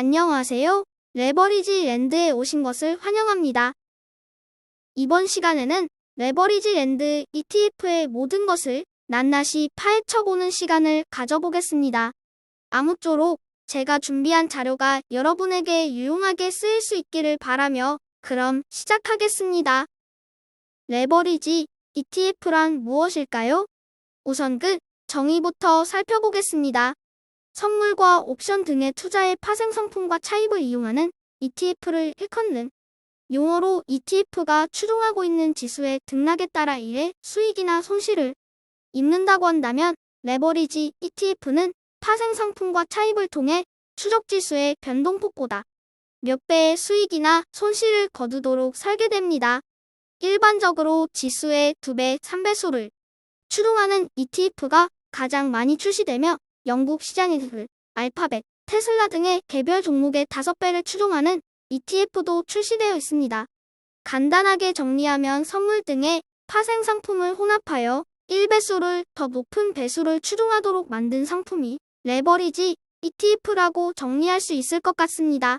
안녕하세요. 레버리지 랜드에 오신 것을 환영합니다. 이번 시간에는 레버리지 랜드 ETF의 모든 것을 낱낱이 파헤쳐보는 시간을 가져보겠습니다. 아무쪼록 제가 준비한 자료가 여러분에게 유용하게 쓰일 수 있기를 바라며 그럼 시작하겠습니다. 레버리지 ETF란 무엇일까요? 우선 그 정의부터 살펴보겠습니다. 선물과 옵션 등의 투자의 파생 상품과 차입을 이용하는 ETF를 일컫는 용어로 ETF가 추종하고 있는 지수의 등락에 따라 일의 수익이나 손실을 입는다고 한다면 레버리지 ETF는 파생 상품과 차입을 통해 추적 지수의 변동폭보다 몇 배의 수익이나 손실을 거두도록 설계됩니다. 일반적으로 지수의 2배, 3배수를 추종하는 ETF가 가장 많이 출시되며 영국 시장에서 알파벳, 테슬라 등의 개별 종목의 5배를 추종하는 ETF도 출시되어 있습니다. 간단하게 정리하면 선물 등의 파생 상품을 혼합하여 1배수를 더 높은 배수를 추종하도록 만든 상품이 레버리지 ETF라고 정리할 수 있을 것 같습니다.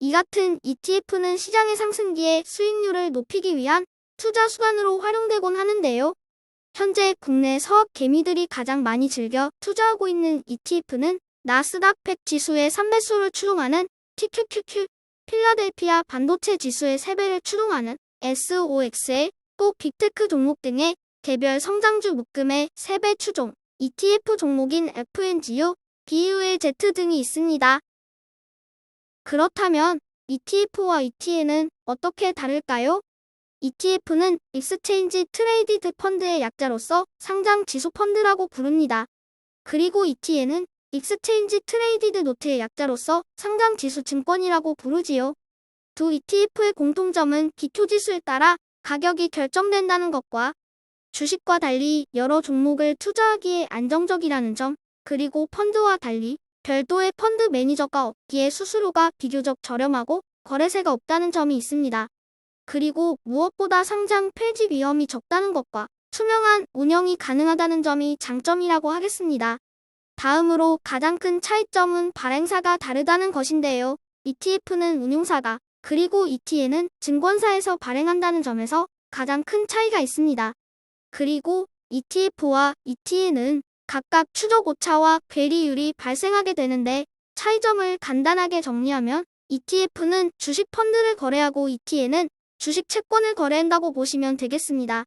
이 같은 ETF는 시장의 상승기에 수익률을 높이기 위한 투자 수단으로 활용되곤 하는데요. 현재 국내 서학 개미들이 가장 많이 즐겨 투자하고 있는 ETF는 나스닥 100 지수의 3배수를 추종하는 TQQQ, 필라델피아 반도체 지수의 3배를 추종하는 SOX에 또 빅테크 종목 등의 개별 성장주 묶음의 3배 추종, ETF 종목인 FNGU, BULZ 등이 있습니다. 그렇다면 ETF와 ETN은 어떻게 다를까요? ETF는 익스체인지 트레이디드 펀드의 약자로서 상장 지수 펀드라고 부릅니다. 그리고 ETN은 익스체인지 트레이디드 노트의 약자로서 상장 지수 증권이라고 부르지요. 두 ETF의 공통점은 기초지수에 따라 가격이 결정된다는 것과 주식과 달리 여러 종목을 투자하기에 안정적이라는 점, 그리고 펀드와 달리 별도의 펀드 매니저가 없기에 수수료가 비교적 저렴하고 거래세가 없다는 점이 있습니다. 그리고 무엇보다 상장 폐지 위험이 적다는 것과 투명한 운영이 가능하다는 점이 장점이라고 하겠습니다. 다음으로 가장 큰 차이점은 발행사가 다르다는 것인데요. ETF는 운용사가 그리고 ETN은 증권사에서 발행한다는 점에서 가장 큰 차이가 있습니다. 그리고 ETF와 ETN은 각각 추적 오차와 괴리율이 발생하게 되는데 차이점을 간단하게 정리하면 ETF는 주식 펀드를 거래하고 ETN은 주식 채권을 거래한다고 보시면 되겠습니다.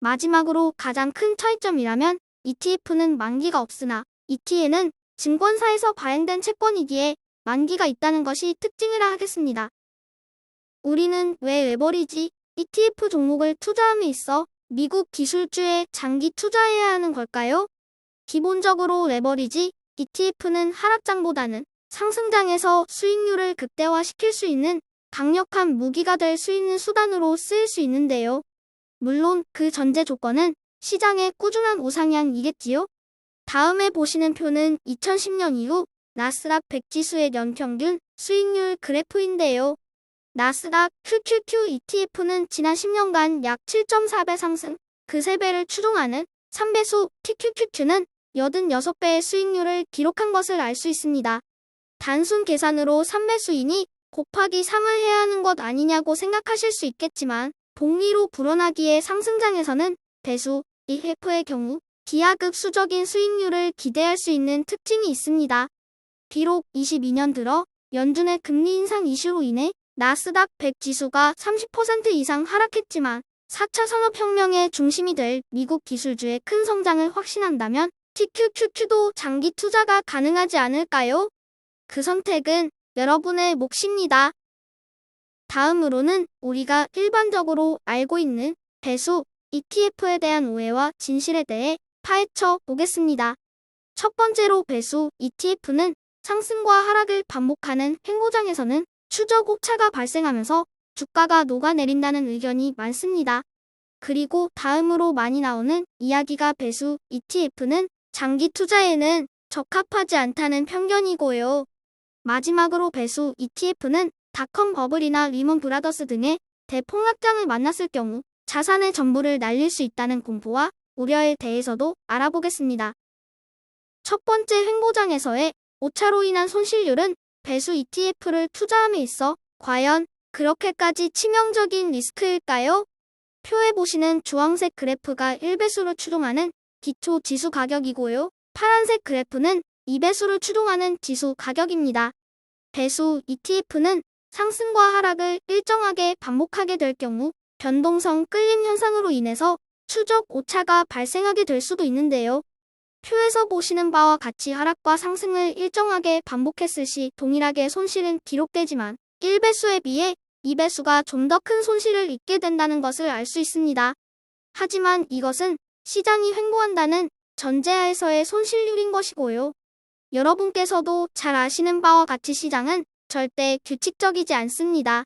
마지막으로 가장 큰 차이점이라면 ETF는 만기가 없으나 ETN은 증권사에서 발행된 채권이기에 만기가 있다는 것이 특징이라 하겠습니다. 우리는 왜 레버리지 ETF 종목을 투자함에 있어 미국 기술주에 장기 투자해야 하는 걸까요? 기본적으로 레버리지 ETF는 하락장보다는 상승장에서 수익률을 극대화시킬 수 있는 강력한 무기가 될 수 있는 수단으로 쓰일 수 있는데요. 물론 그 전제 조건은 시장의 꾸준한 우상향이겠지요. 다음에 보시는 표는 2010년 이후 나스닥 100지수의 연평균 수익률 그래프인데요. 나스닥 QQQ ETF는 지난 10년간 약 7.4배 상승, 그 3배를 추종하는 3배수 TQQQ는 86배의 수익률을 기록한 것을 알 수 있습니다. 단순 계산으로 3배수이니 곱하기 3을 해야 하는 것 아니냐고 생각하실 수 있겠지만 복리로 불어나기에 상승장에서는 배수, EF의 경우 기하급 수적인 수익률을 기대할 수 있는 특징이 있습니다. 비록 22년 들어 연준의 금리 인상 이슈로 인해 나스닥 100 지수가 30% 이상 하락했지만 4차 산업혁명의 중심이 될 미국 기술주의 큰 성장을 확신한다면 TQQQ도 장기 투자가 가능하지 않을까요? 그 선택은 여러분의 몫입니다. 다음으로는 우리가 일반적으로 알고 있는 배수 ETF에 대한 오해와 진실에 대해 파헤쳐 보겠습니다. 첫 번째로 배수 ETF는 상승과 하락을 반복하는 행보장에서는 추적 옥차가 발생하면서 주가가 녹아내린다는 의견이 많습니다. 그리고 다음으로 많이 나오는 이야기가 배수 ETF는 장기 투자에는 적합하지 않다는 편견이고요. 마지막으로 배수 ETF는 닷컴 버블이나 리먼 브라더스 등의 대폭락장을 만났을 경우 자산의 전부를 날릴 수 있다는 공포와 우려에 대해서도 알아보겠습니다. 첫 번째 횡보장에서의 오차로 인한 손실률은 배수 ETF를 투자함에 있어 과연 그렇게까지 치명적인 리스크일까요? 표에 보시는 주황색 그래프가 1배수를 추동하는 기초 지수 가격이고요. 파란색 그래프는 2배수를 추동하는 지수 가격입니다. 배수 ETF는 상승과 하락을 일정하게 반복하게 될 경우 변동성 끌림 현상으로 인해서 추적 오차가 발생하게 될 수도 있는데요. 표에서 보시는 바와 같이 하락과 상승을 일정하게 반복했을 시 동일하게 손실은 기록되지만 1배수에 비해 2배수가 좀 더 큰 손실을 입게 된다는 것을 알 수 있습니다. 하지만 이것은 시장이 횡보한다는 전제하에서의 손실률인 것이고요. 여러분께서도 잘 아시는 바와 같이 시장은 절대 규칙적이지 않습니다.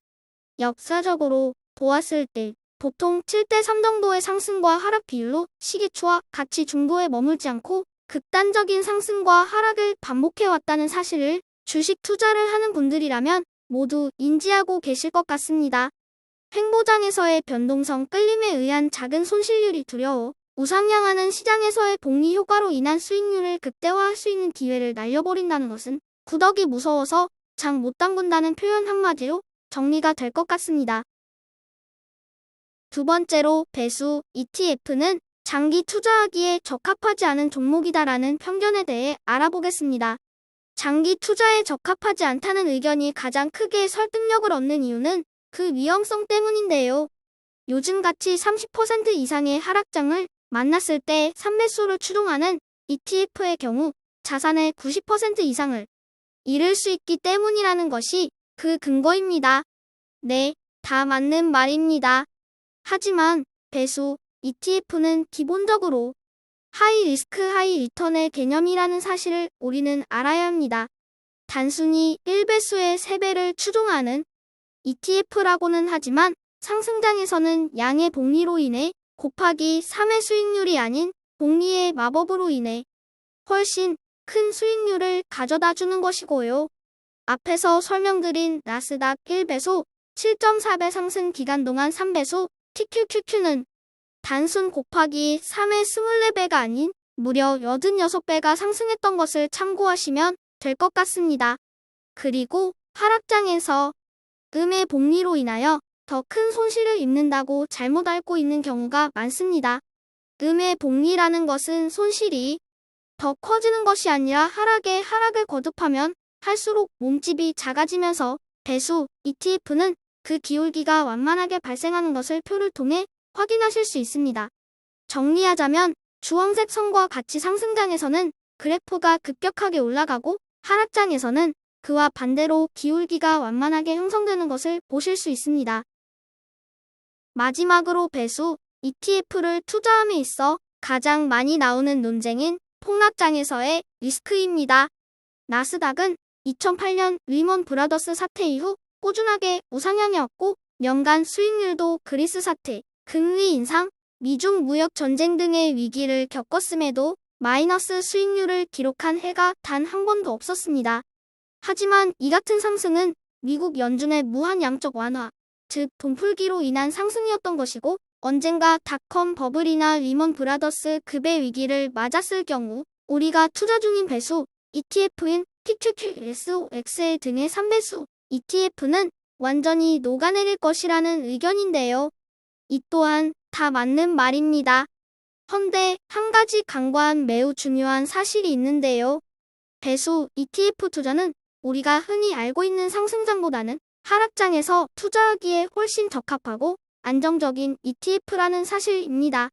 역사적으로 보았을 때 보통 7대 3 정도의 상승과 하락 비율로 시기초와 같이 중도에 머물지 않고 극단적인 상승과 하락을 반복해왔다는 사실을 주식 투자를 하는 분들이라면 모두 인지하고 계실 것 같습니다. 횡보장에서의 변동성 끌림에 의한 작은 손실률이 두려워 우상향하는 시장에서의 복리 효과로 인한 수익률을 극대화할 수 있는 기회를 날려버린다는 것은 구덕이 무서워서 장 못 담근다는 표현 한마디로 정리가 될 것 같습니다. 두 번째로 배수 ETF는 장기 투자하기에 적합하지 않은 종목이다라는 편견에 대해 알아보겠습니다. 장기 투자에 적합하지 않다는 의견이 가장 크게 설득력을 얻는 이유는 그 위험성 때문인데요. 요즘같이 30% 이상의 하락장을 만났을 때 3매수를 추동하는 ETF의 경우 자산의 90% 이상을 잃을 수 있기 때문이라는 것이 그 근거입니다. 네, 다 맞는 말입니다. 하지만 배수 ETF는 기본적으로 하이 리스크 하이 리턴의 개념이라는 사실을 우리는 알아야 합니다. 단순히 1배수의 3배를 추종하는 ETF라고는 하지만 상승장에서는 양의 복리로 인해 곱하기 3의 수익률이 아닌 복리의 마법으로 인해 훨씬 큰 수익률을 가져다 주는 것이고요. 앞에서 설명드린 나스닥 1배수 7.4배 상승 기간 동안 3배수 TQQQ는 단순 곱하기 3의 24배가 아닌 무려 86배가 상승했던 것을 참고하시면 될 것 같습니다. 그리고 하락장에서 음의 복리로 인하여 더 큰 손실을 입는다고 잘못 알고 있는 경우가 많습니다. 음의 복리라는 것은 손실이 더 커지는 것이 아니라 하락에 하락을 거듭하면 할수록 몸집이 작아지면서 배수 ETF는 그 기울기가 완만하게 발생하는 것을 표를 통해 확인하실 수 있습니다. 정리하자면 주황색 선과 같이 상승장에서는 그래프가 급격하게 올라가고 하락장에서는 그와 반대로 기울기가 완만하게 형성되는 것을 보실 수 있습니다. 마지막으로 배수 ETF를 투자함에 있어 가장 많이 나오는 논쟁인 폭락장에서의 리스크입니다. 나스닥은 2008년 리먼 브라더스 사태 이후 꾸준하게 우상향이었고 연간 수익률도 그리스 사태, 금리 인상, 미중 무역 전쟁 등의 위기를 겪었음에도 마이너스 수익률을 기록한 해가 단 한 번도 없었습니다. 하지만 이 같은 상승은 미국 연준의 무한 양적 완화, 즉 돈풀기로 인한 상승이었던 것이고 언젠가 닷컴 버블이나 리먼 브라더스 급의 위기를 맞았을 경우 우리가 투자 중인 배수 ETF인 TQQSOXL 등의 3배수 ETF는 완전히 녹아내릴 것이라는 의견인데요. 이 또한 다 맞는 말입니다. 헌데 한 가지 간과한 매우 중요한 사실이 있는데요. 배수 ETF 투자는 우리가 흔히 알고 있는 상승장보다는 하락장에서 투자하기에 훨씬 적합하고 안정적인 ETF라는 사실입니다.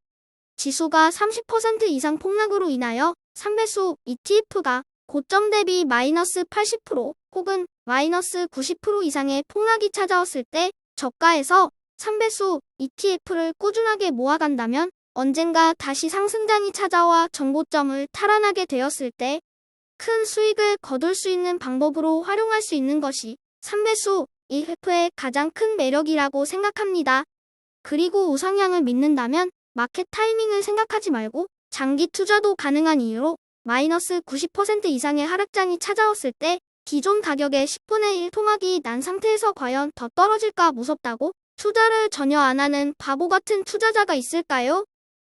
지수가 30% 이상 폭락으로 인하여 3배수 ETF가 고점 대비 마이너스 80% 혹은 마이너스 90% 이상의 폭락이 찾아왔을 때 저가에서 3배수 ETF를 꾸준하게 모아간다면 언젠가 다시 상승장이 찾아와 정고점을 탈환하게 되었을 때 큰 수익을 거둘 수 있는 방법으로 활용할 수 있는 것이 3배수 ETF의 가장 큰 매력이라고 생각합니다. 그리고 우상향을 믿는다면 마켓 타이밍을 생각하지 말고 장기 투자도 가능한 이유로 마이너스 90% 이상의 하락장이 찾아왔을 때 기존 가격의 10분의 1 통학이 난 상태에서 과연 더 떨어질까 무섭다고 투자를 전혀 안 하는 바보 같은 투자자가 있을까요?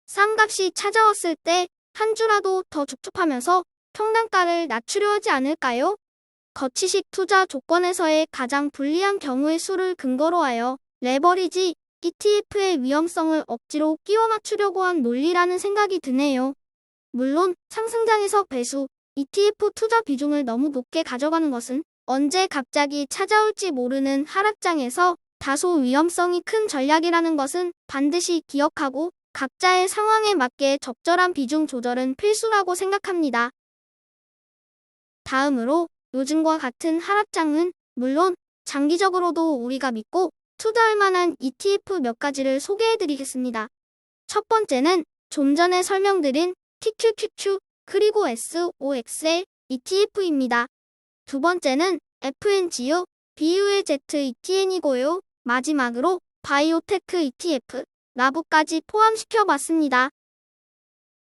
쌍값이 찾아왔을 때 한 주라도 더 줍줍하면서 평단가를 낮추려 하지 않을까요? 거치식 투자 조건에서의 가장 불리한 경우의 수를 근거로 하여 레버리지 ETF의 위험성을 억지로 끼워 맞추려고 한 논리라는 생각이 드네요. 물론 상승장에서 배수, ETF 투자 비중을 너무 높게 가져가는 것은 언제 갑자기 찾아올지 모르는 하락장에서 다소 위험성이 큰 전략이라는 것은 반드시 기억하고 각자의 상황에 맞게 적절한 비중 조절은 필수라고 생각합니다. 다음으로 요즘과 같은 하락장은 물론 장기적으로도 우리가 믿고 투자할 만한 ETF 몇 가지를 소개해 드리겠습니다. 첫 번째는 좀 전에 설명드린 TQQQ 그리고 SOXL ETF입니다. 두 번째는 FNGU BULZ ETN이고요. 마지막으로 바이오테크 ETF 라부까지 포함시켜 봤습니다.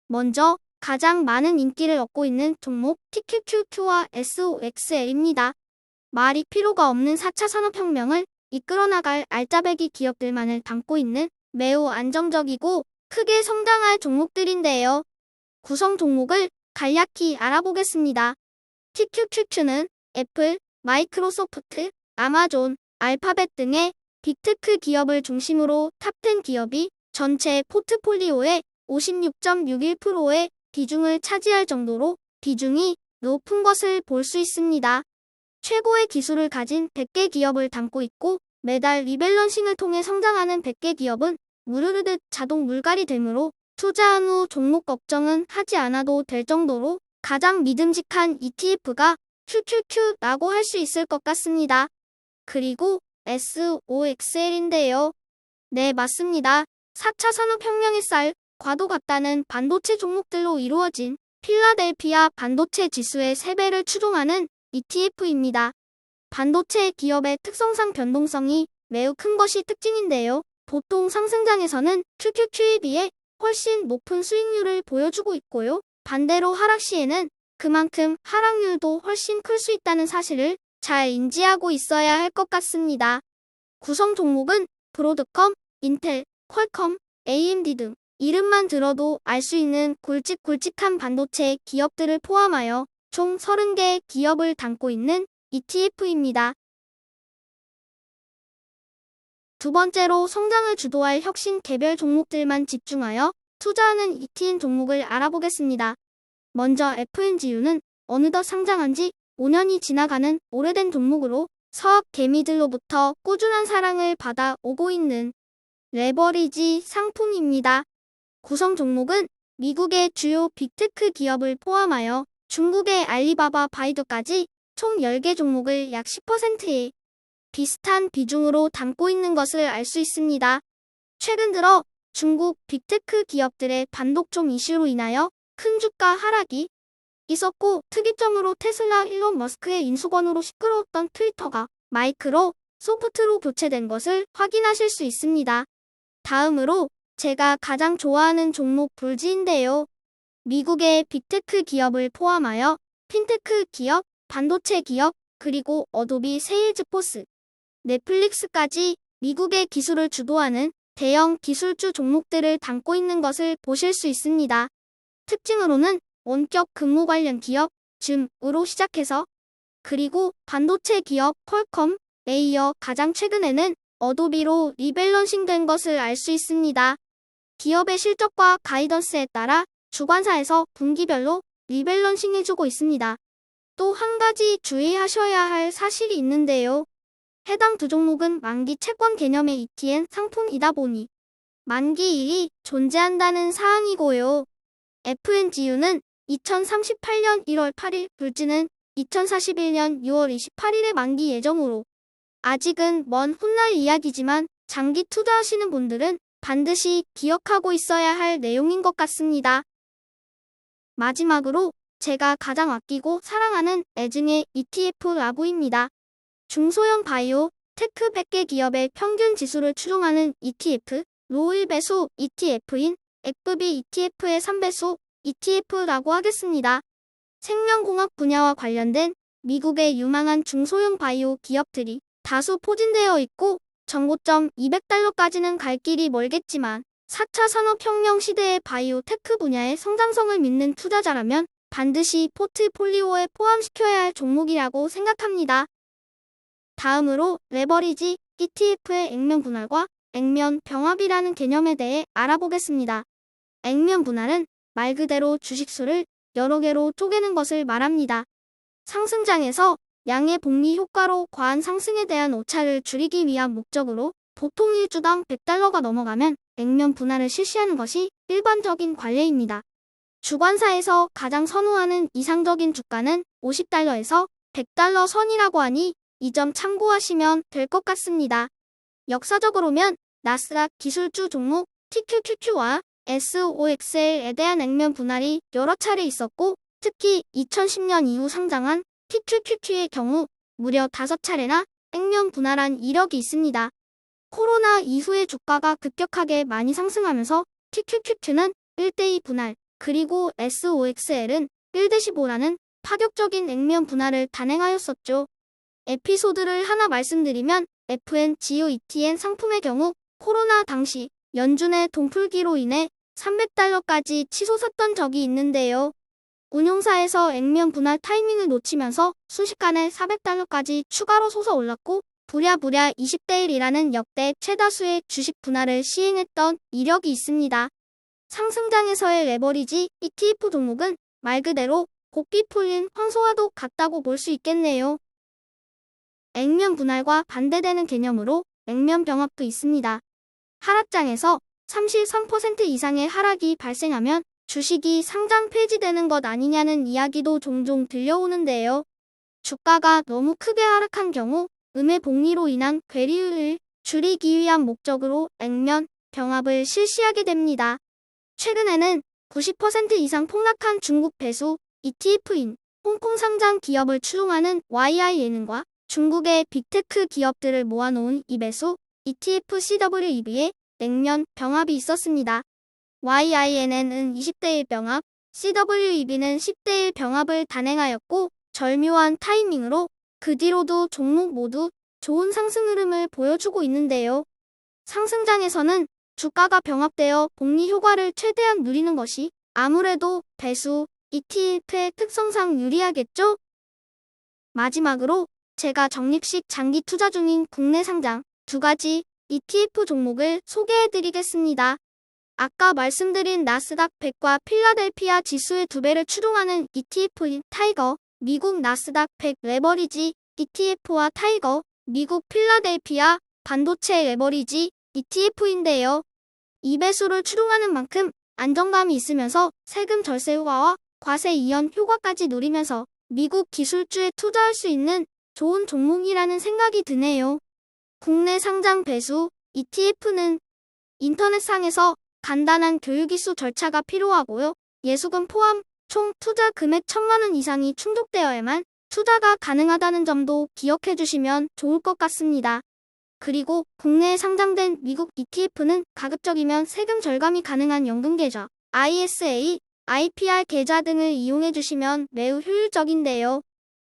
먼저 가장 많은 인기를 얻고 있는 종목 TQQQ와 SOXL입니다. 말이 필요가 없는 4차 산업혁명을 이끌어 나갈 알짜배기 기업들만을 담고 있는 매우 안정적이고 크게 성장할 종목들인데요. 구성 종목을 간략히 알아보겠습니다. TQQQ는 애플, 마이크로소프트, 아마존, 알파벳 등의 빅테크 기업을 중심으로 탑10 기업이 전체 포트폴리오의 56.61%의 비중을 차지할 정도로 비중이 높은 것을 볼 수 있습니다. 최고의 기술을 가진 100개 기업을 담고 있고 매달 리밸런싱을 통해 성장하는 100개 기업은 무르르듯 자동 물갈이 되므로 투자한 후 종목 걱정은 하지 않아도 될 정도로 가장 믿음직한 ETF가 QQQ라고 할 수 있을 것 같습니다. 그리고 SOXL인데요. 네, 맞습니다. 4차 산업혁명의 쌀, 과도 같다는 반도체 종목들로 이루어진 필라델피아 반도체 지수의 3배를 추종하는 ETF입니다. 반도체 기업의 특성상 변동성이 매우 큰 것이 특징인데요. 보통 상승장에서는 QQQ에 비해 훨씬 높은 수익률을 보여주고 있고요. 반대로 하락 시에는 그만큼 하락률도 훨씬 클 수 있다는 사실을 잘 인지하고 있어야 할 것 같습니다. 구성 종목은 브로드컴, 인텔, 퀄컴, AMD 등 이름만 들어도 알 수 있는 굵직굵직한 반도체 기업들을 포함하여 총 30개의 기업을 담고 있는 ETF입니다. 두 번째로 성장을 주도할 혁신 개별 종목들만 집중하여 투자하는 ETF 종목을 알아보겠습니다. 먼저 FNGU는 어느덧 상장한 지 5년이 지나가는 오래된 종목으로 서학 개미들로부터 꾸준한 사랑을 받아 오고 있는 레버리지 상품입니다. 구성 종목은 미국의 주요 빅테크 기업을 포함하여 중국의 알리바바 바이두까지 총 10개 종목을 약 10%의 비슷한 비중으로 담고 있는 것을 알 수 있습니다. 최근 들어 중국 빅테크 기업들의 반독종 이슈로 인하여 큰 주가 하락이 있었고 특이점으로 테슬라 일론 머스크의 인수권으로 시끄러웠던 트위터가 마이크로 소프트로 교체된 것을 확인하실 수 있습니다. 다음으로 제가 가장 좋아하는 종목 불지인데요. 미국의 빅테크 기업을 포함하여 핀테크 기업, 반도체 기업, 그리고 어도비 세일즈포스, 넷플릭스까지 미국의 기술을 주도하는 대형 기술주 종목들을 담고 있는 것을 보실 수 있습니다. 특징으로는 원격 근무 관련 기업, 줌으로 시작해서 그리고 반도체 기업 퀄컴, 레이어 가장 최근에는 어도비로 리밸런싱 된 것을 알 수 있습니다. 기업의 실적과 가이던스에 따라 주관사에서 분기별로 리밸런싱 해주고 있습니다. 또 한 가지 주의하셔야 할 사실이 있는데요. 해당 두 종목은 만기 채권 개념의 ETN 상품이다 보니 만기일이 존재한다는 사항이고요. FNGU는 2038년 1월 8일, 불지는 2041년 6월 28일에 만기 예정으로 아직은 먼 훗날 이야기지만 장기 투자하시는 분들은 반드시 기억하고 있어야 할 내용인 것 같습니다. 마지막으로 제가 가장 아끼고 사랑하는 애증의 ETF 라보입니다. 중소형 바이오, 테크 100개 기업의 평균 지수를 추종하는 ETF, 로일 배수 ETF인 액브비 ETF의 3배수 ETF라고 하겠습니다. 생명공학 분야와 관련된 미국의 유망한 중소형 바이오 기업들이 다수 포진되어 있고 정고점 200달러까지는 갈 길이 멀겠지만 4차 산업혁명 시대의 바이오 테크 분야의 성장성을 믿는 투자자라면 반드시 포트폴리오에 포함시켜야 할 종목이라고 생각합니다. 다음으로 레버리지 ETF의 액면 분할과 액면 병합이라는 개념에 대해 알아보겠습니다. 액면 분할은 말 그대로 주식수를 여러 개로 쪼개는 것을 말합니다. 상승장에서 양의 복리 효과로 과한 상승에 대한 오차를 줄이기 위한 목적으로 보통 1주당 100달러가 넘어가면 액면 분할을 실시하는 것이 일반적인 관례입니다. 주관사에서 가장 선호하는 이상적인 주가는 50달러에서 100달러 선이라고 하니 이 점 참고하시면 될 것 같습니다. 역사적으로면 나스닥 기술주 종목 TQQQ와 SOXL에 대한 액면 분할이 여러 차례 있었고 특히 2010년 이후 상장한 TQQQ의 경우 무려 5차례나 액면 분할한 이력이 있습니다. 코로나 이후에 주가가 급격하게 많이 상승하면서 TQQQ는 1대2 분할, 그리고 SOXL은 1대15라는 파격적인 액면 분할을 단행하였었죠. 에피소드를 하나 말씀드리면 FN GOETN 상품의 경우 코로나 당시 연준의 동풀기로 인해 300달러까지 치솟았던 적이 있는데요. 운용사에서 액면 분할 타이밍을 놓치면서 순식간에 400달러까지 추가로 솟아올랐고 부랴부랴 20대 1이라는 역대 최다수의 주식 분할을 시행했던 이력이 있습니다. 상승장에서의 레버리지 ETF 종목은 말 그대로 곡비 풀린 황소와도 같다고 볼 수 있겠네요. 액면 분할과 반대되는 개념으로 액면 병합도 있습니다. 하락장에서 33% 이상의 하락이 발생하면 주식이 상장 폐지되는 것 아니냐는 이야기도 종종 들려오는데요. 주가가 너무 크게 하락한 경우 음의 복리로 인한 괴리율을 줄이기 위한 목적으로 액면 병합을 실시하게 됩니다. 최근에는 90% 이상 폭락한 중국 배수 ETF인 홍콩 상장 기업을 추종하는 YIN과 중국의 빅테크 기업들을 모아놓은 이 배수 ETF CWEB에 냉면 병합이 있었습니다. YINN은 20대 1 병합, CWEB는 10대 1 병합을 단행하였고 절묘한 타이밍으로 그 뒤로도 종목 모두 좋은 상승 흐름을 보여주고 있는데요. 상승장에서는 주가가 병합되어 복리 효과를 최대한 누리는 것이 아무래도 배수 ETF의 특성상 유리하겠죠? 마지막으로 제가 적립식 장기 투자 중인 국내 상장 두 가지 ETF 종목을 소개해 드리겠습니다. 아까 말씀드린 나스닥 100과 필라델피아 지수의 두 배를 추종하는 ETF인 타이거, 미국 나스닥 100 레버리지 ETF와 타이거, 미국 필라델피아 반도체 레버리지 ETF인데요. 이 배수를 추종하는 만큼 안정감이 있으면서 세금 절세 효과와 과세 이연 효과까지 누리면서 미국 기술주에 투자할 수 있는 좋은 종목이라는 생각이 드네요. 국내 상장 배수 ETF는 인터넷상에서 간단한 교육이수 절차가 필요하고요. 예수금 포함 총 투자 금액 천만 원 이상이 충족되어야만 투자가 가능하다는 점도 기억해 주시면 좋을 것 같습니다. 그리고 국내에 상장된 미국 ETF는 가급적이면 세금 절감이 가능한 연금계좌, ISA, IPR 계좌 등을 이용해 주시면 매우 효율적인데요.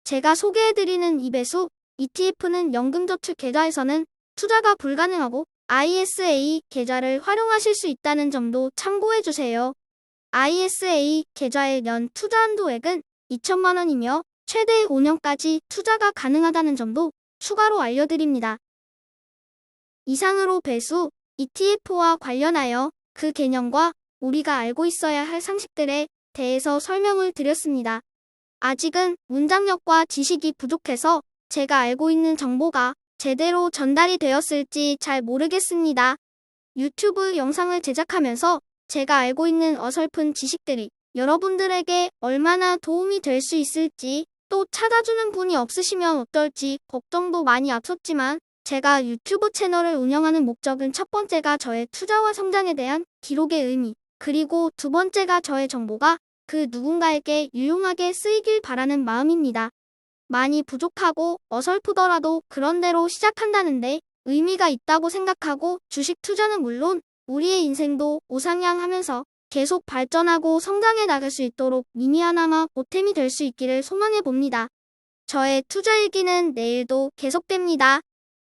제가 소개해드리는 이 배수 ETF는 연금저축 계좌에서는 투자가 불가능하고 ISA 계좌를 활용하실 수 있다는 점도 참고해 주세요. ISA 계좌의 연 투자 한도액은 2천만 원이며 최대 5년까지 투자가 가능하다는 점도 추가로 알려드립니다. 이상으로 배수 ETF와 관련하여 그 개념과 우리가 알고 있어야 할 상식들에 대해서 설명을 드렸습니다. 아직은 문장력과 지식이 부족해서 제가 알고 있는 정보가 제대로 전달이 되었을지 잘 모르겠습니다. 유튜브 영상을 제작하면서 제가 알고 있는 어설픈 지식들이 여러분들에게 얼마나 도움이 될 수 있을지 또 찾아주는 분이 없으시면 어떨지 걱정도 많이 앞섰지만 제가 유튜브 채널을 운영하는 목적은 첫 번째가 저의 투자와 성장에 대한 기록의 의미, 그리고 두 번째가 저의 정보가 그 누군가에게 유용하게 쓰이길 바라는 마음입니다. 많이 부족하고 어설프더라도 그런대로 시작한다는데 의미가 있다고 생각하고 주식 투자는 물론 우리의 인생도 우상향하면서 계속 발전하고 성장해 나갈 수 있도록 미니 하나마 보탬이 될 수 있기를 소망해 봅니다. 저의 투자 일기는 내일도 계속됩니다.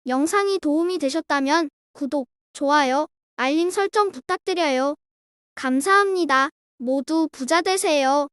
영상이 도움이 되셨다면 구독, 좋아요, 알림 설정 부탁드려요. 감사합니다. 모두 부자 되세요.